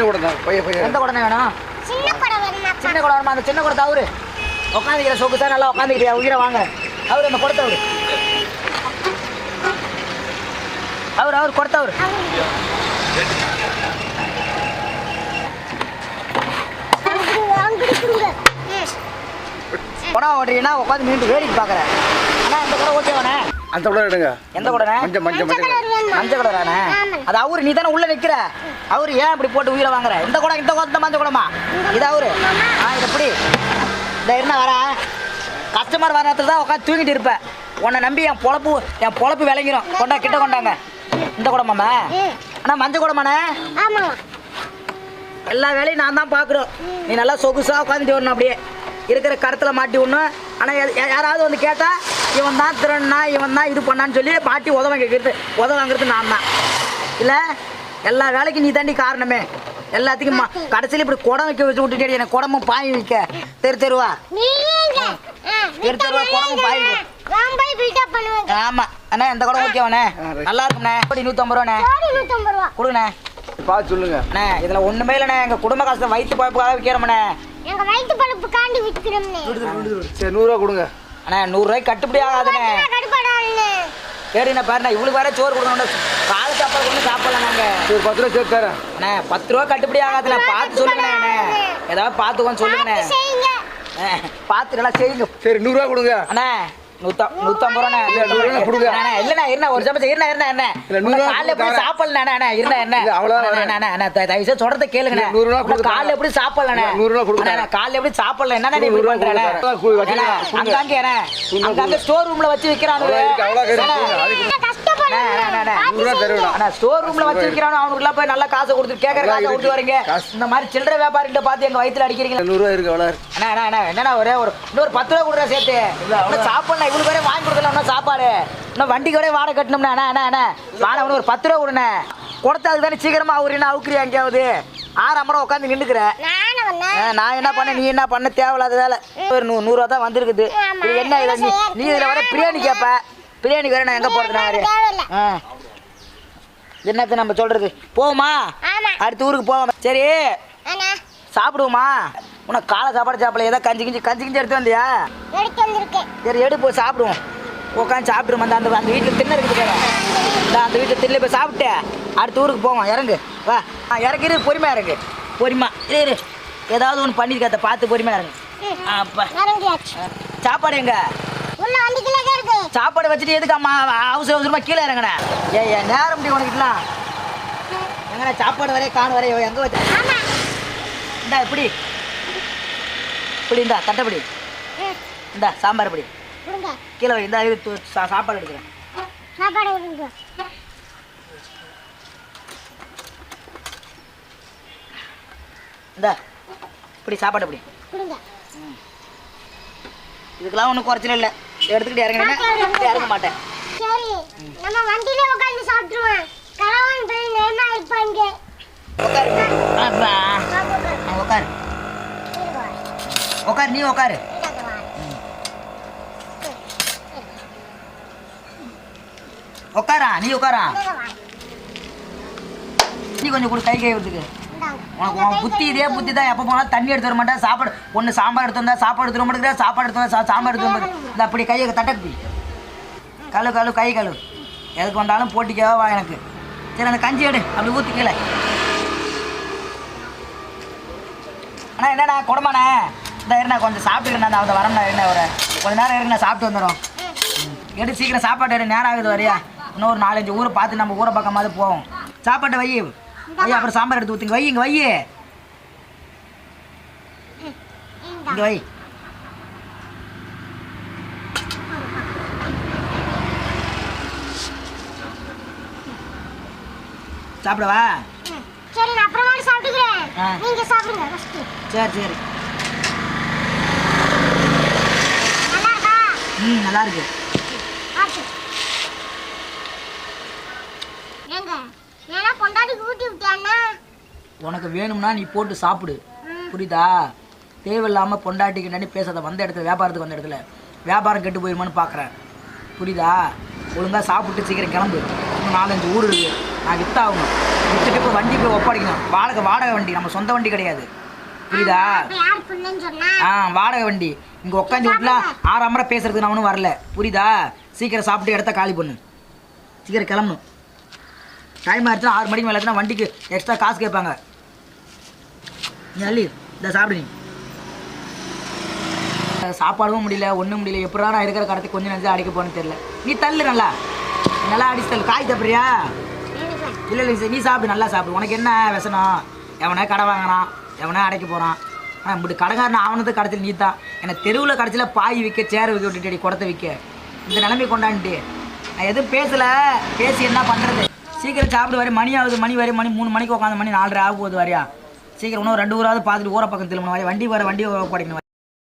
சின்ன கூட தான். பையன் எந்த குடம் வேணும்? சின்ன குடம் வேணுமா சின்ன குடம் வேணுமா? அந்த சின்ன குடத்தை அவரு. உட்காந்துக்கிற சொக்கு சார் நல்லா உட்காந்துக்கிறியா உயிரை வாங்க. அவர் அந்த கொடுத்தவர் அவர். அவர் கொடுத்தவர் வாங்கி கொடுங்க. ம். குடம் ஓட்டுறீங்கன்னா உட்காந்து மீண்டும் வேடிக்கை பார்க்குறேன் அண்ணா இந்த குடம் ஓகேவாண்ணே? அந்த கூட எடுங்க. எந்த குடண்ணே? மஞ்சள் மஞ்சள் மஞ்சள் மஞ்சள் ஆமாம். அது அவரு நீ தானே உள்ள நிக்கிற? அவரு ஏன் இப்படி போட்டு உயிரை வாங்குற? இந்த குடம் இந்த குடம் இந்த மஞ்சள் குடமா? இது அவரு. ஆ இது எப்படி இந்த என்ன வர கஸ்டமர் வர நேரத்தில் தான் உட்காந்து தூங்கிட்டு இருப்பேன் உன்னை நம்பி என் பொழப்பு என் பொழப்பு விளங்கிரும். கொண்டா கிட்ட கொண்டாங்க. இந்த குடமாம்மா. அண்ணா மஞ்சள் குடமாண்ணே? எல்லா வேலையும் நான் தான் பார்க்குறோம் நீ நல்லா சொகுசாக உட்காந்துட்டு வரணும் அப்படியே. இருக்கிற கருத்தில் மாட்டி விடணும். ஆனால் யாராவது வந்து கேட்டால் இவன் தான் திறன்னா இவன் தான் இது பண்ணான்னு சொல்லி மாட்டி உதவ கேட்குறது உதவ வாங்குறது நான் தான் இல்லை? எல்லா வேலைக்கும் நீ தாண்டி காரணமே. எல்லாத்துக்கும் கடைசியில் இப்படி குடம் வைக்க வச்சு விட்டுட்டே எனக்கு குடமும் பாய் வைக்க. தெரு தெருவா. தெரு தெருவா குடமும் பாய் ஆமாம் அண்ணா இந்த குடம் ஓகேவாண்ணே நல்லா இருக்குண்ணே கோடி நூற்றம்பது ரூபாண்ணே? கொடுங்கண்ணே. பார்த்து சொல்லுங்க. அண்ணே இதில் ஒன்றுமே இல்லைண்ணே. எங்கள் குடும்ப கஷ்டம் வயிற்று பழப்புக்காக விற்கிறோம்ண்ணே எங்க வயிற்று பழுப்பு காண்டி விற்கிறோம்னு சரி நூறுரூவா கொடுங்க. அண்ணா நூறுரூவாய்க்கு கட்டுப்படி ஆகாதுண்ணே. சரிண்ணே பாருண்ணே இவளுக்கு வேற சோறு கொடுக்கணும். காலை சாப்பாடு கொண்டு சாப்பிடலாம் நாங்கள் சரி பத்து ரூபா சேர்த்து தரேன். அண்ணே பத்து ரூபா கட்டுப்படி ஆகாதுண்ணே. பார்த்து சொல்லுங்கண்ணே அண்ணே ஏதாவது பார்த்துக்கோன்னு சொல்லுங்கண்ணே. பார்த்து நல்லா செய்யுங்க. சரி நூறுரூவா கொடுங்க. அண்ணே நூத்தம்பது ரூபா இல்லண்ணே இருண்ணே ஒரு சமச்சம் இருண்ணே இருண்ணே என்ன காலைல எப்படி கொடுங்க. சாப்பிடல அண்ணே இருண்ணே என்ன அவ்வளவுதான் தயவு செய்து சொல்றத கொடுங்க. காலைல எப்படி சாப்பிடல அண்ணே இல்ல, நூறு ரூபா கொடுங்க. அண்ணே, காலைல எப்படி சாப்பிடல என்னண்ணே நீ நூறு இப்படி ரூபா பண்ற, அண்ணே? கொடுங்க. கு- வச்சுக்கலாம், அண்ணே, கொடுங்க. அங்க அங்க அண்ணே, கொடுங்க, அங்க அங்க ஸ்டோர் ரூம்ல வச்சு விக்கிறானுங்க நூறு ஸ்டோர் ரூம்ல வச்சு விக்கிறானோ அவனுக்குலாம் போய் நல்லா காசை கொடுத்து கேட்கற காசை. கொடுத்து வரீங்க. இந்த மாதிரி சில்லறை வியாபாரிகிட்ட பார்த்து எங்க வயித்துல அடிக்கிறீங்களா? நூறுரூவா இருக்கு அவ்வளோ அண்ணா அண்ணா அண்ணா என்னண்ணா ஒரே ஒரு இன்னொரு பத்து ரூபா கொடுறா சேர்த்து. இன்னும் சாப்பிடலாம் இவனுக்கு வேற வாங்கி கொடுக்கல இன்னும் சாப்பாடு. இன்னும் வண்டிக்கு வரையும் வாடகை கட்டணும்னா அண்ணா அண்ணா அண்ணா. வாடகை ஒரு பத்து ரூபா கொடுண்ணே. கொடுத்தா அதுக்கு தானே சீக்கிரமா அவரு அவுக்குறியா எங்கேயாவது? ஆறாம் மரம் உட்காந்து நின்றுக்கிற நான் என்ன பண்ண நீ என்ன பண்ண தேவையில்லாத வேலை. ஒரு நூ நூறுரூவா தான் வந்திருக்குது. என்ன இதை நீ நீ இதில் வர பிரியாணி கேட்ப பிரியாணி வேற நான் எங்கே போகிறது ஆ. என்னத்த நம்ம சொல்கிறது போவோமா? அடுத்த ஊருக்கு போவோம். சரி. சாப்பிடுவோமா? உனக்கு காலை சாப்பாடு சாப்பிடல. ஏதோ கஞ்சி கிஞ்சி கஞ்சி கிஞ்சி எடுத்து வந்தியா? சரி எடு போய் சாப்பிடுவோம். உட்காந்து சாப்பிடுவோம். அந்த அந்த அந்த வீட்டில் திண்ணை இருக்குது. இந்த அந்த வீட்டில் திண்ணை போய் சாப்பிட்டு அடுத்த ஊருக்கு போவோம். இறங்கு. வா. ஆ இறங்கிரு பொறுமையாக இறங்கு. பொறுமா இரு இரு. ஏதாவது ஒன்று பண்ணிருக்காத்த பார்த்து பொறுமையாக இறங்கு. அப்பா. சாப்பாடு எங்க? சாப்பாடு வச்சுட்டு எதுக்கு அம்மா அவசர அவசரமாக கீழே இறங்கினே. ஏ ஏன் நேரம் முடி உனக்கிட்டலாம்? எங்கண்ணா சாப்பாடு வரைய காணு வரைய எங்கே வச்ச இந்தா இப்படி. இப்படி இந்தா தட்டைப்படி. இந்தா சாம்பார் கொடுங்க. கீழே வை இந்த இது சாப்பாடு எடுக்கிறேன். சாப்பாடு இந்தா இப்படி சாப்பாடு இப்படி. கொடுங்க. இதுக்கெல்லாம் ஒன்றும் குறைச்சல இல்லை. எடுத்துக்கிட்டு இறங்கினேன்னா இறங்க மாட்டேன் சரி. நம்ம வண்டியிலே உட்காந்து சாப்பிட்டுருவோம். கலவான் போய் நேரமா இருப்பாங்க உட்காரு ஆ, பா. ஆ, உட்காரு உட்காரு நீ உட்காரு உட்காரா நீ உட்காரா நீ கொஞ்சம் கொடு கை கை விட்டுக்கு. உனக்கு உன் புத்தி இதே புத்தி தான். எப்போ போனாலும் தண்ணி எடுத்து வர மாட்டேன். சாப்பாடு ஒன்று சாம்பார் எடுத்து வந்தா சாப்பாடு எடுத்து வர சாப்பாடு எடுத்து வந்தா சாம்பார் எடுத்து இந்த அப்படி கையை தட்டக்குப்பி கழு கழு கை கழு. எதுக்கு வந்தாலும் போட்டிக்காக வா எனக்கு. சரி அந்த கஞ்சி எடு. அப்படி ஊற்றி கீழே. அண்ணா என்னண்ணா குடமாண்ணே? இந்த இருண்ணா கொஞ்சம் சாப்பிட்டுக்கிறேன் அந்த வரேன்டா என்ன ஒரு கொஞ்ச நேரம் இருக்கு சாப்பிட்டு வந்துடும் எடு சீக்கிரம் சாப்பாடு எடு நேரம் ஆகுது வரையா? இன்னும் ஒரு நாலஞ்சு ஊரை பார்த்து நம்ம ஊரை பக்கமாவது போவோம். சாப்பாட்டை வை. வை அப்புறம் சாம்பார் எடுத்து ஊற்றுங்க வை இங்கே வை. இங்கே வை சாப்பிடவா? சரி நான் அப்புறமா சாப்பிட்டுக்கிறேன். நீங்க சாப்பிடுங்க ஃபர்ஸ்ட் சரி சரி. நல்லா இருக்கா ம் நல்லா இருக்கு ஏங்க ஏன்னா பொண்டாட்டிக்கு ஊட்டி விட்டியாண்ணா உனக்கு வேணும்னா நீ போட்டு சாப்பிடு. புரியுதா? தேவையில்லாமல் பொண்டாட்டிக்கு பேசாத வந்த இடத்துல வியாபாரத்துக்கு வந்த இடத்துல. வியாபாரம் கெட்டு போயிருமான்னு பார்க்குறேன் புரியுதா? ஒழுங்காக சாப்பிட்டு சீக்கிரம் கிளம்பு. இன்னும் நாலஞ்சு ஊர் இருக்குது நான் வித்தாகணும் வித்துட்டு போய் வண்டி போய் ஒப்படைக்கணும். வாடகை வாடகை வண்டி. நம்ம சொந்த வண்டி கிடையாது. புரியுதா? ஆ வாடகை வண்டி. இங்கே உட்காந்து வீட்டில் முறை பேசுறதுக்கு நான் ஒன்றும் வரல. புரியுதா? சீக்கிரம் சாப்பிட்டு இடத்த காலி பண்ணு. சீக்கிரம் கிளம்பணும். டைம் ஆயிடுச்சுன்னா ஆறு மணிக்கு மேலே வண்டிக்கு எக்ஸ்ட்ரா காசு கேட்பாங்க. நீ அள்ளி இந்த சாப்பிடு நீ. சாப்பாடும் முடியல ஒன்றும் முடியல எப்படா நான் இருக்கிற கடத்துக்கு கொஞ்சம் நேரத்தில் அடிக்க போகணும்னு தெரியல நீ தள்ளு நல்லா நல்லா அடிச்சு தள்ளு காய் தப்புறியா இல்லை இல்லை நீ சாப்பிடு நல்லா சாப்பிடு உனக்கு என்ன விசனம் எவனே கடை வாங்கினான் எவனே அடைக்க போகிறான் ஆனால் இப்படி கடைக்காரன் ஆவணத்து கடைச்சில் நீ தான் எனக்கு தெருவில் கடைசியில் பாய் விற்க சேர் விற்க விட்டுட்டு குடத்தை விற்க இந்த நிலைமை கொண்டாண்டுட்டு நான் எதுவும் பேசலை பேசி என்ன பண்ணுறது சீக்கிரம் சாப்பிடு வரையும் மணி ஆகுது மணி வரை மணி மூணு மணிக்கு உட்காந்து மணி நாலரை ஆக போகுது வரையா சீக்கிரம் இன்னும் ரெண்டு ஊராவது பார்த்துட்டு ஊரை பக்கம் திரும்பணும் வண்டி வர வண்டி படிக்கணும்